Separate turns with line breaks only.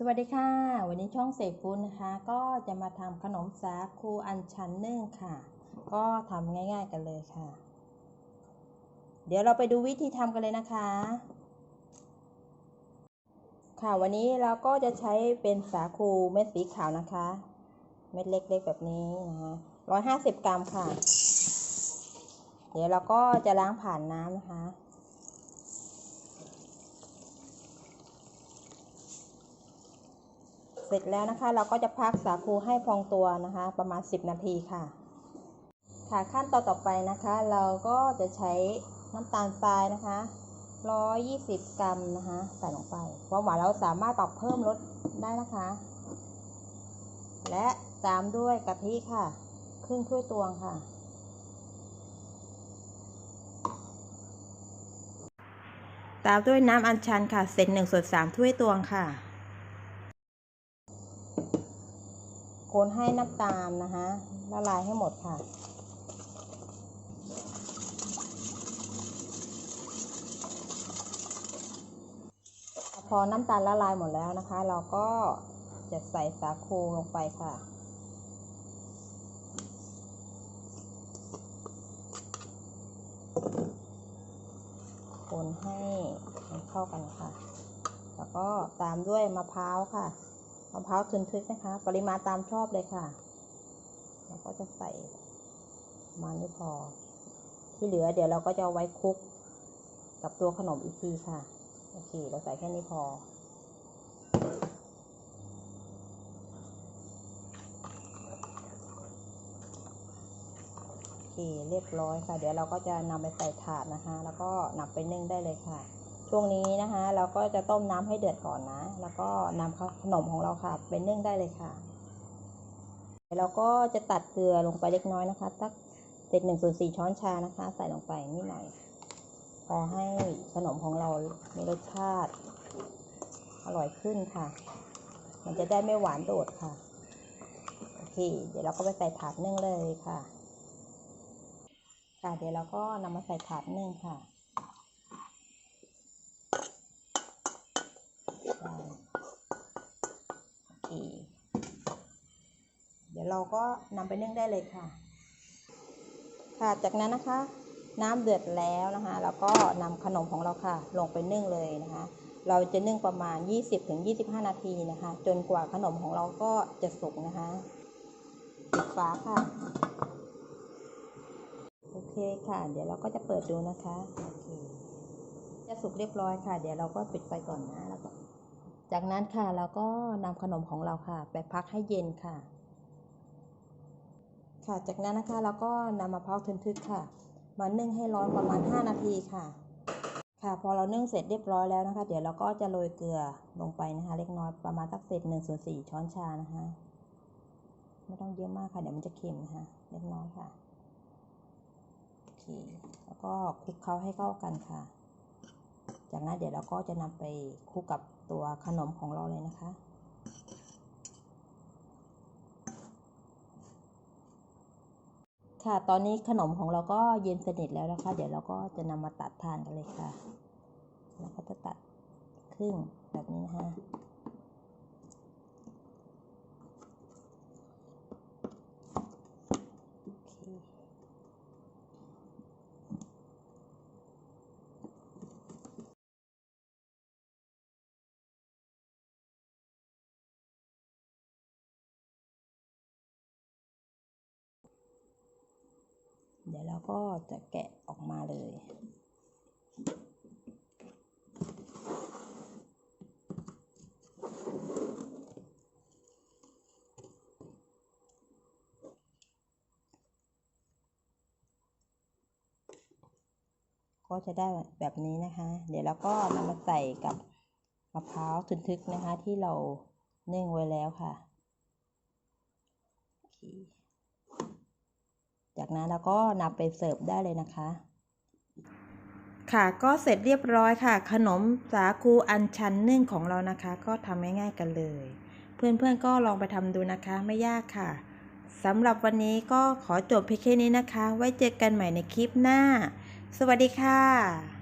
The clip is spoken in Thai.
สวัสดีค่ะ วันนี้ช่องเสกฟูดนะคะ ก็จะมาทำขนมสาคูอันชันนึ่งค่ะ ก็ทำง่าย ๆกันเลยค่ะ เดี๋ยวเราไปดูวิธีทำกันเลยนะคะ ค่ะวันนี้เราก็จะใช้เป็นสาคูเม็ดสีขาวนะคะ เม็ดเล็กๆแบบนี้นะคะร้อยห้าสิบกรัมค่ะ เดี๋ยวเราก็จะล้างผ่านน้ำนะคะ เสร็จแล้วนะคะ เราก็จะพักสาคูให้พองตัวนะคะ ประมาณ 10 นาทีค่ะ ค่ะขั้นตอนต่อไปนะคะ เราก็จะใช้น้ำตาลทรายนะคะ 120 กรัมนะคะ ใส่ลงไปความหวานเราสามารถปรับเพิ่มลดได้นะคะ และตามด้วยกะทิค่ะ ครึ่งถ้วยตวงค่ะตามด้วยน้ำอัญชันค่ะ เศษหนึ่งส่วนสามถ้วยตวงค่ะ คนให้น้ำตาลนะคะละลายให้หมดค่ะ พอน้ำตาลละลายหมดแล้วนะคะ เราก็จะใส่สาคูลงไปค่ะคนให้มันเข้ากันค่ะ แล้วก็ตามด้วยมะพร้าวค่ะ มะพร้าวทึนทึกนะคะ ปริมาณตามชอบเลยค่ะ แล้วก็จะใส่มานี้พอ ที่เหลือเดี๋ยวเราก็จะเอาไว้คลุกกับตัวขนมอีกทีค่ะ โอเค เราใส่แค่นี้พอ โอเค เรียบร้อยค่ะ เดี๋ยวเราก็จะนำไปใส่ถาดนะคะ แล้วก็นำไปนึ่งได้เลยค่ะ ช่วงนี้นะคะ เราก็จะต้มน้ำให้เดือดก่อนนะ แล้วก็นำขนมของเราค่ะไปนึ่งได้เลยค่ะเดี๋ยวเราก็จะตัดเกลือลงไปเล็กน้อยนะคะสักเศษหนึ่งส่วนสี่ช้อนชานะคะ ใส่ลงไปนิดหน่อยพอให้ขนมของเรามีรสชาติอร่อยขึ้นค่ะ มันจะได้ไม่หวานโดดค่ะ โอเค เดี๋ยวเราก็ไปใส่ถาดนึ่งเลยค่ะค่ะเดี๋ยวเราก็นำมาใส่ถาดนึ่งค่ะ เราก็นำไปนึ่งได้เลยค่ะ ค่ะ จากนั้นนะคะ น้ำเดือดแล้วนะคะแล้วก็นำขนมของเราค่ะ ลงไปนึ่งเลยนะคะ เราจะนึ่งประมาณ 20-25 นาทีนะคะ จนกว่าขนมของเราก็จะสุกนะคะปิดฝาค่ะ โอเคค่ะ เดี๋ยวเราก็จะเปิดดูนะคะโอเคจะสุกเรียบร้อยค่ะ เดี๋ยวเราก็ปิดไฟก่อนนะแล้วก็จากนั้นค่ะเราก็นำขนมของเราค่ะ ไปพักให้เย็นค่ะ ค่ะ จากนั้นนะคะเราก็นำมะพร้าวทึนทึกค่ะ มานึ่งให้ร้อนประมาณ 5 นาทีค่ะ ค่ะ พอเรานึ่งเสร็จเรียบร้อยแล้วนะคะ เดี๋ยวเราก็จะโรยเกลือลงไปนะคะ เล็กน้อยประมาณสักเศษหนึ่งส่วนสี่ช้อนชานะคะ ไม่ต้องเยอะมากค่ะ เดี๋ยวมันจะเค็มนะคะเล็กน้อยค่ะโอเคแล้วก็คลุกเคล้าให้เข้ากันค่ะ จากนั้นเดี๋ยวเราก็จะนำไปคลุกกับตัวขนมของเราเลยนะคะ ค่ะ ตอนนี้ขนมของเราก็เย็นสนิทแล้วนะคะ เดี๋ยวเราก็จะนำมาตัดทานกันเลยค่ะแล้วก็จะตัดครึ่งแบบนี้นะคะ เดี๋ยวเราก็จะแกะออกมาเลย ก็จะได้แบบนี้นะคะ เดี๋ยวเราก็นำมาใส่กับมะพร้าวทึนทึกนะคะที่เรานึ่งไว้แล้วค่ะ โอเค จากนั้นเราก็นำไปเสิร์ฟได้เลยนะคะ ค่ะก็เสร็จเรียบร้อยค่ะ ขนมสาคูอันชันนึ่งของเรานะคะ ก็ทำง่ายๆกันเลย เพื่อนๆก็ลองไปทำดูนะคะไม่ยากค่ะสำหรับวันนี้ก็ขอจบเพียงแค่นี้นะคะ ไว้เจอกันใหม่ในคลิปหน้า สวัสดีค่ะ